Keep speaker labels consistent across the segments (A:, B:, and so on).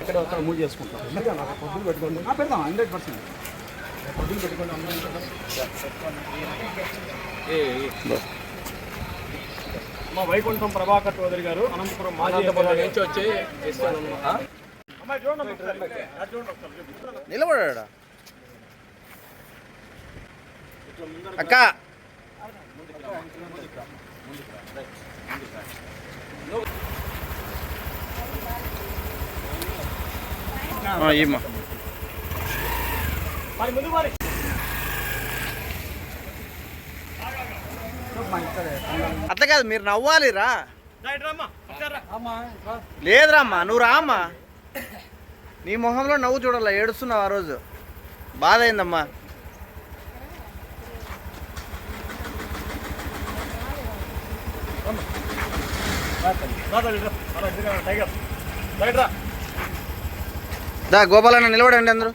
A: ఇక్కడ అక్కడ మూవ్ చేసుకుంటాం. పొద్దులు పెట్టుకోండి. పెడతాం హండ్రెడ్ పర్సెంట్ పొద్దులు పెట్టుకోండి మా వైకుంఠం ప్రభాకర్ చౌదరి గారు అనంతపురం మాజీ నుంచి వచ్చి
B: నిలబడా అక్క. ఇమ్మా
A: మరి ముందు మరి
B: అట్లా కాదు మీరు నవ్వాలి రా
A: రైట్ రామ్మా ఒకసారి రా.
B: లేదురా అమ్మా నువ్వు రా అమ్మా నీ మొహంలో నవ్వు చూడాల? ఏడుస్తున్నావు ఆ రోజు. బాధ అయిందమ్మా దా గోపాలన్న నిలబడండి అందరూ.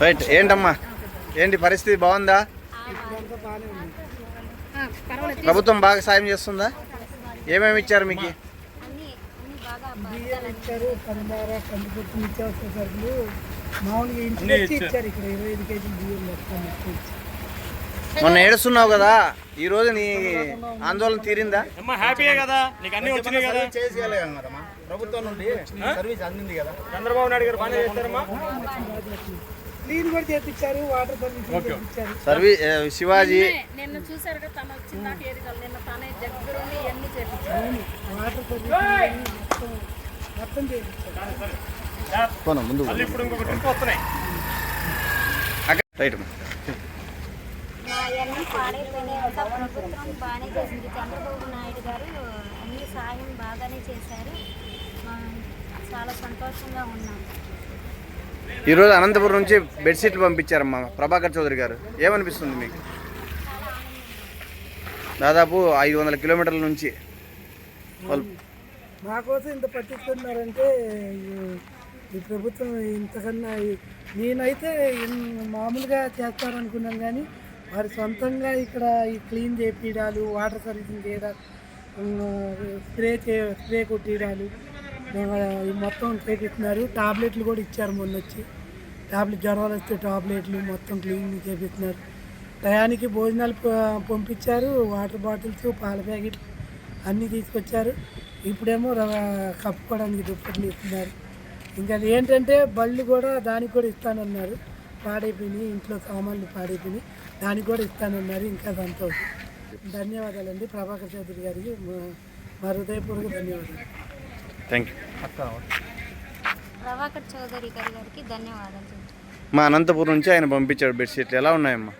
B: రైట్ ఏంటమ్మా? ఏంటి పరిస్థితి? బాగుందా? ప్రభుత్వం బాగా సాయం చేస్తుందా? ఏమేమి ఇచ్చారు మీకు?
C: అన్ని అన్ని బాగా
D: బియ్యం ఇచ్చారు పందార కందిపప్పు నిత్యావసర సరుకులు మామూలుగా ఇంటికి వచ్చి ఇచ్చారు ఇక్కడ ఇరవై ఐదు కేజీలు బియ్యం మొత్తం ఇచ్చారు.
B: మొన్న ఏడుస్తున్నావు కదా? ఈ రోజు నీ ఆందోళన తీరిందా?
A: అమ్మా హ్యాపీయే కదా? నీకు అన్ని వచ్చినాయి కదా?
B: ప్రభుత్వం నుండి సర్వీస్ అందింది కదా?
A: చంద్రబాబు నాయుడు గారు బాగానే చేస్తారమ్మా.
D: క్లీన్ కూడా చేపించారు వాటర్ సర్వీస్
B: సర్వీస్ శివాజీ
C: నిన్నే- చూసారు కదా తన వచ్చిన దాకా ఏది కాదు. నిన్న తనే దగ్గరుండి ఇవన్నీ చేపించారు.
D: వాటర్ సర్వీస్ మొత్తం చేపించారు.
B: పోను ముందు
A: ఇప్పుడు ఇంకొక ట్రిప్ వస్తున్నాయి.
B: రైట్
C: మా అన్నీ పాడైపోయినాయి. అంతా ప్రభుత్వం బాగానే చేసింది. చంద్రబాబు నాయుడు గారు అన్ని సాయం బాగానే చేశారు. చాలా సంతోషంగా ఉన్నాం.
B: ఈరోజు అనంతపురం నుంచి బెడ్షీట్లు పంపించారమ్మా. ప్రభాకర్ చౌదరి గారు. ఏమనిపిస్తుంది మీకు? దాదాపు ఐదు వందల కిలోమీటర్ల నుంచి. వాళ్ళు
D: మా కోసం ఇంత పట్టిస్తున్నారంటే ఈ- ఈ ప్రభుత్వం ఇంతకన్నా నేనైతే మామూలుగా చేస్తారనుకున్నాను కానీ వారి సొంతంగా ఇక్కడ ఈ క్లీన్ చేపించడాలు వాటర్ సర్వీసింగ్ చేయడాలు స్ప్రే చే స్ప్రే కొట్టియడాలు మేము మొత్తం చేపిస్తున్నారు. టాబ్లెట్లు కూడా ఇచ్చారు మొన్న వచ్చి టాబ్లెట్ జ్వరాలు వస్తే టాబ్లెట్లు మొత్తం క్లీన్ చేపిస్తున్నారు. టయానికి భోజనాలు పంపించారు. వాటర్ బాటిల్స్ పాల ప్యాకెట్లు అన్నీ తీసుకొచ్చారు. ఇప్పుడేమో కప్పుకోవడానికి దుప్పట్లు ఇస్తున్నారు. ఇంకా ఏంటంటే బళ్ళు కూడా దానికి కూడా ఇస్తానన్నారు. పాడైపోయినాయి. ఇంట్లో సామాన్లు పాడైపోయినాయి. దానికి కూడా ఇస్తానన్నారు. ఇంకా సంతోషం. ధన్యవాదాలండి. ప్రభాకర్ చౌదరి గారికి. మా- మా హృదయపూర్వక ధన్యవాదాలు.
B: థ్యాంక్ యూ
C: ప్రభాకర్ చౌదరి గారి గారికి ధన్యవాదాలు.
B: మా అనంతపురం నుంచి ఆయన పంపించాడు బెడ్షీట్లు. ఎలా ఉన్నాయమ్మా?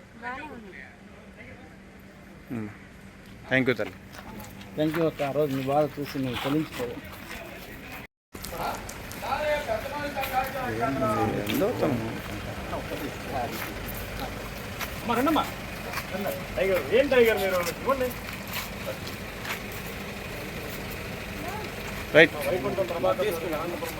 B: థ్యాంక్ యూ తల్లి.
A: థ్యాంక్ యూ అక్క. ఆ రోజు మీ బాధ చూసి నువ్వు టైగర్ ఏం టైగర్ మీరు? ఇవ్వండి
B: రైట్
A: వైకుంఠం ప్రభాకర్ చౌదరి అనంతపురం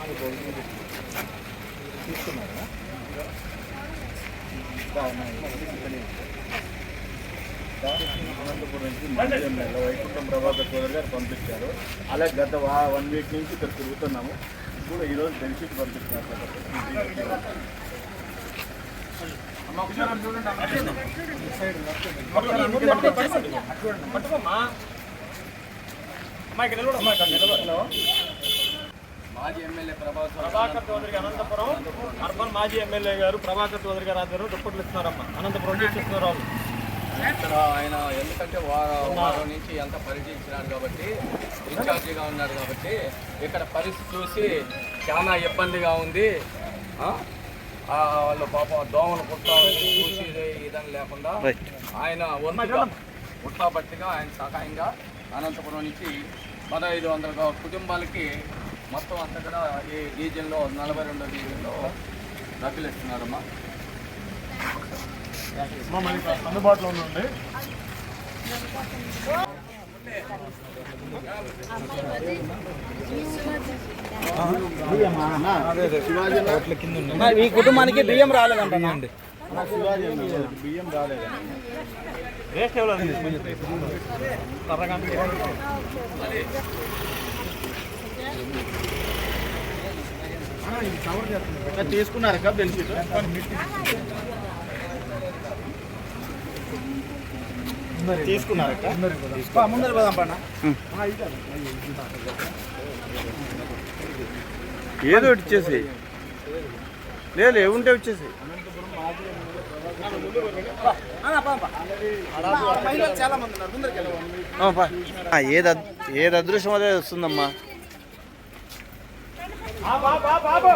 E: అనంతపురం నుంచి మాజీ వైకుంఠం ప్రభాకర్ చౌదరి గారు పంపించారు అలాగే గత వన్ వీక్ నుంచి ఇక్కడ తిరుగుతున్నాము ఇప్పుడు ఈరోజు బెనిఫిట్ పంపిస్తున్నారు
A: చూడండి అమ్మా. పట్టుకోమ్మా అమ్మా ఇక్కడ నిలబడు అమ్మా ఇక్కడ నిలబడు
E: మాజీ ఎమ్మెల్యే ప్రభాకర్
A: ప్రభాకర్ చౌదరి అనంతపురం. అర్బన్ మాజీ ఎమ్మెల్యే గారు ప్రభాకర్ చౌదరి గారు ఆధ్వర్యంలో దుప్పట్లు ఇస్తున్నారమ్మా. అనంతపురం నుంచి ఇస్తున్నారు వాళ్ళు.
E: ఇక్కడ ఆయన ఎందుకంటే వారం వారం నుంచి ఎంత పరిచయించినారు కాబట్టి ఇన్ఛార్జిగా ఉన్నారు కాబట్టి ఇక్కడ పరిస్థితి చూసి చాలా ఇబ్బందిగా ఉంది. ఆ? ఆ, వాళ్ళు పాపం దోమలు కుట్టా చూసి ఇదని లేకుండా ఆయన వంతుగా ఉట్టాబట్టిగా ఆయన సహాయంగా అనంతపురం నుంచి పదహైదు వందల కుటుంబాలకి మొత్తం అంతా కూడా ఈ డివిజన్లో నలభై రెండో డివిజన్లో డబ్బులు ఇస్తున్నారమ్మా.
A: అమ్మా మనకి అందుబాటులో ఉండండి.
F: ఈ కుటుంబానికి బియ్యం రాలేదంట
A: బియ్యం రాలేదు రేస్ట్ ఎవరు
F: తీసుకున్నారా బెనిఫిట్ తీసుకున్నారా ముందర పదాం పన్న ఏదో ఒకటి ఇచ్చేసి. లేదు ఏముంటే వచ్చేసి ఏది అదృశ్యం ఏది అదృష్టం అదే వస్తుందమ్మా.
A: బాబు